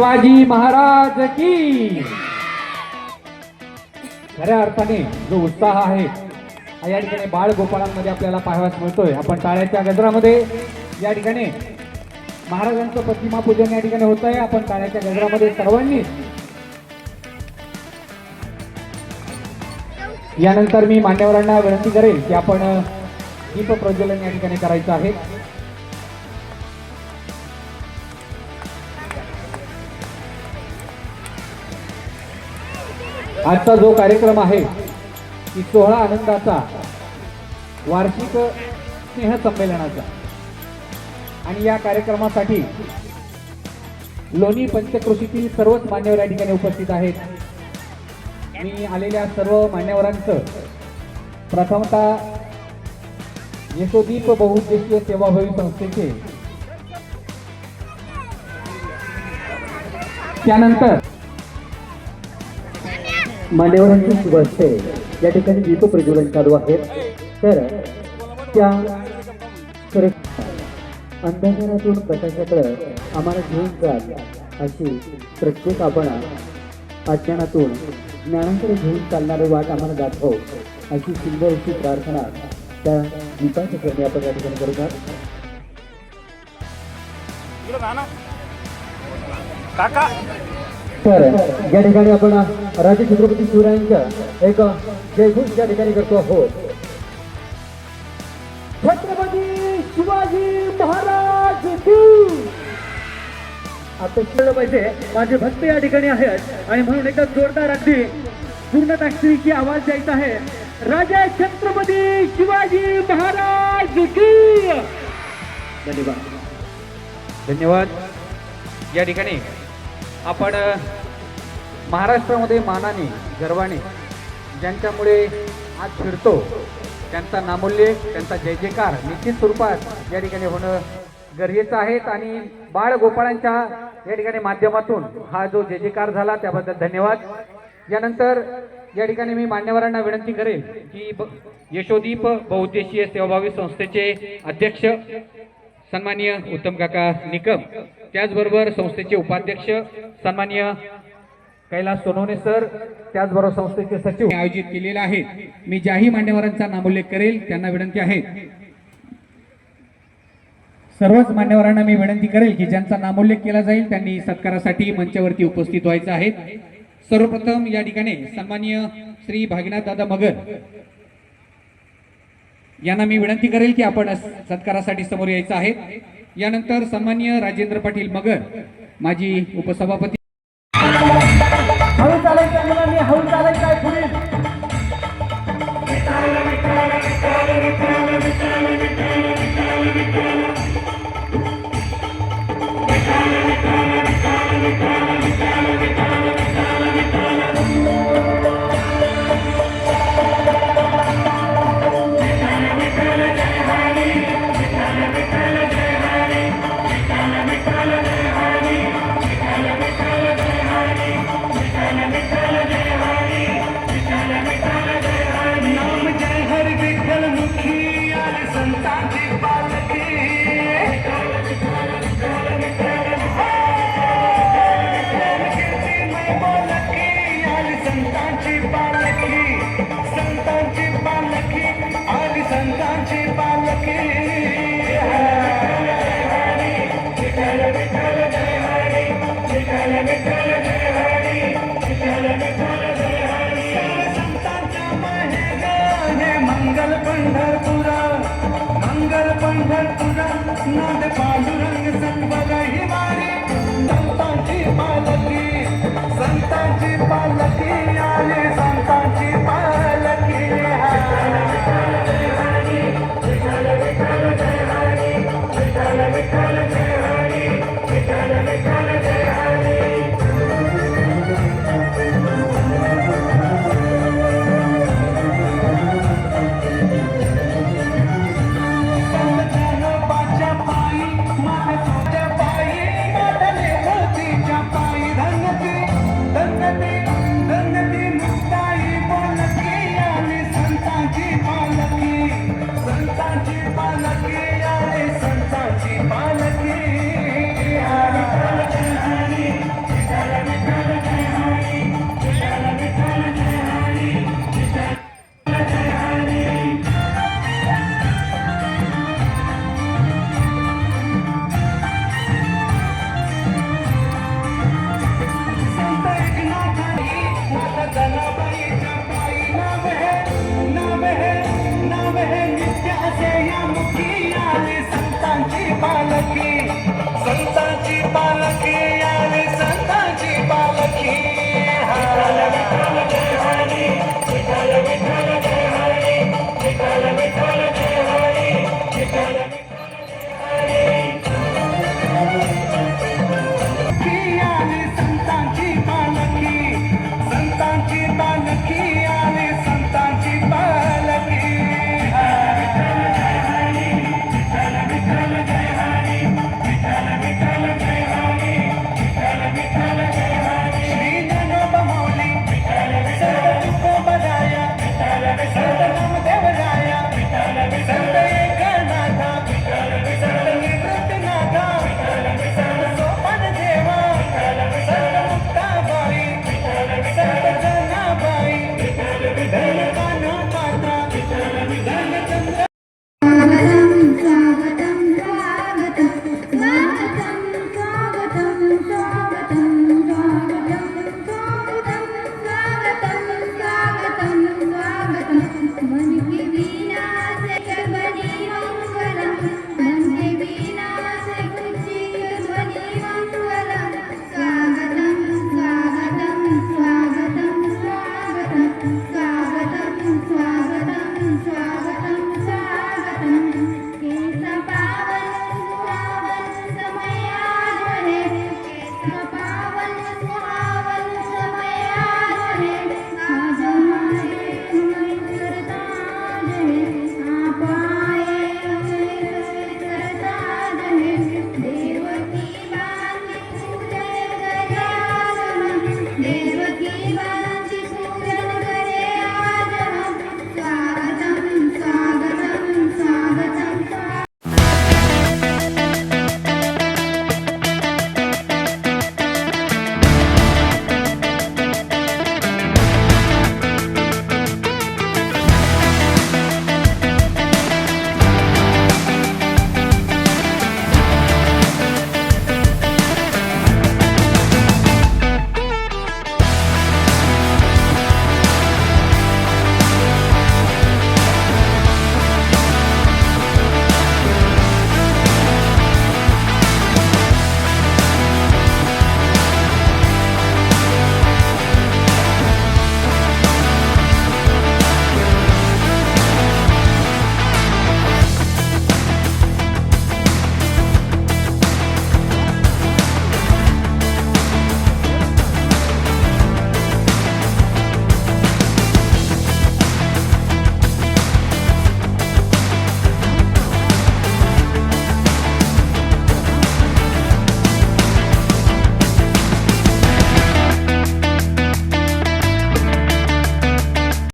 शिवाजी महाराज की? खऱ्या अर्थाने जो उत्साह आहे या ठिकाणी बाळ गोपाळांमध्ये आपल्याला पाहावयास मिळतोय. आपण टाळ्याच्या गजरामध्ये या ठिकाणी महाराजांचं प्रतिमा पूजन या ठिकाणी होत आहे. आपण टाळ्याच्या गजरामध्ये सर्वांनी यानंतर मी मान्यवरांना विनंती करेल की आपण दीप प्रज्वलन या ठिकाणी करायचं आहे. आजचा जो कार्यक्रम आहे की सोहळा आनंदाचा वार्षिक स्नेह संमेलनाचा. आणि या कार्यक्रमासाठी लोणी पंचकृषीतील सर्वच मान्यवर या ठिकाणी उपस्थित आहेत. मी आलेल्या सर्व मान्यवरांचं प्रथमतः यशोदीप बहुउद्देशीय सेवाभावी संस्थेचे त्यानंतर मान्यवरांची शुभ असते या ठिकाणी दीप प्रज्वलन चालू आहे तर त्या सुरक्षा अंधकारातून प्रकाशाकडे आम्हाला घेऊन जात अशी प्रत्येक आपण अज्ञानातून ज्ञानाकडे घेऊन चालणारे वाट आम्हाला दाखव अशी सुंदर अशी प्रार्थना त्या दीपाच्या ठिकाणी आपण या ठिकाणी करू काका. तर या ठिकाणी आपण राजे छत्रपती शिवरायांच्या एक जयघोष या ठिकाणी करतो आहोत. छत्रपती शिवाजी महाराज आता कळलं पाहिजे माझे भक्त या ठिकाणी आहेत आणि म्हणून एकदा जोरदार अगदी पूर्ण ताकदीची आवाज द्यायचा आहे. राजा छत्रपती शिवाजी महाराज की! धन्यवाद. धन्यवाद. या ठिकाणी आपण महाराष्ट्रामध्ये मानाने गर्वाने ज्यांच्यामुळे आज फिरतो त्यांचा नामोल्लेख त्यांचा जय जयकार निश्चित स्वरूपात या ठिकाणी होणं गरजेचं आहे. आणि बाळ गोपाळांच्या या ठिकाणी माध्यमातून हा जो जय जयकार झाला त्याबद्दल धन्यवाद. यानंतर या ठिकाणी मी मान्यवरांना विनंती करेन की ब- यशोदीप बहुउद्देशीय सेवाभावी संस्थेचे अध्यक्ष सन्माननीय उत्तम काका निकम त्याचबरोबर संस्थेचे उपाध्यक्ष सन्माननीय कैलास सोनवणे सर त्याचबरोबर संस्थेचे सचिव आयोजित केलेले आहे. मी ज्याही मान्यवरांचा नामोल्लेख करेल त्यांना विनंती आहे. सर्वच मान्यवरांना मी विनंती करेल की ज्यांचा नामोल्लेख केला जाईल त्यांनी सत्कारासाठी मंचावरती उपस्थित व्हायचं आहे. सर्वप्रथम या ठिकाणी सन्माननीय श्री भागीनाथ दादा मगर यांना मी विनंती करेल की आपण सत्कारासाठी समोर यायचं आहे. यानंतर सन्मान्य राजेंद्र पाटील मगर माजी उपसभापती संतांची पालखी आली संतांची पालखी पंढरपुरात नाद पांडुरंग संपदा हिवारी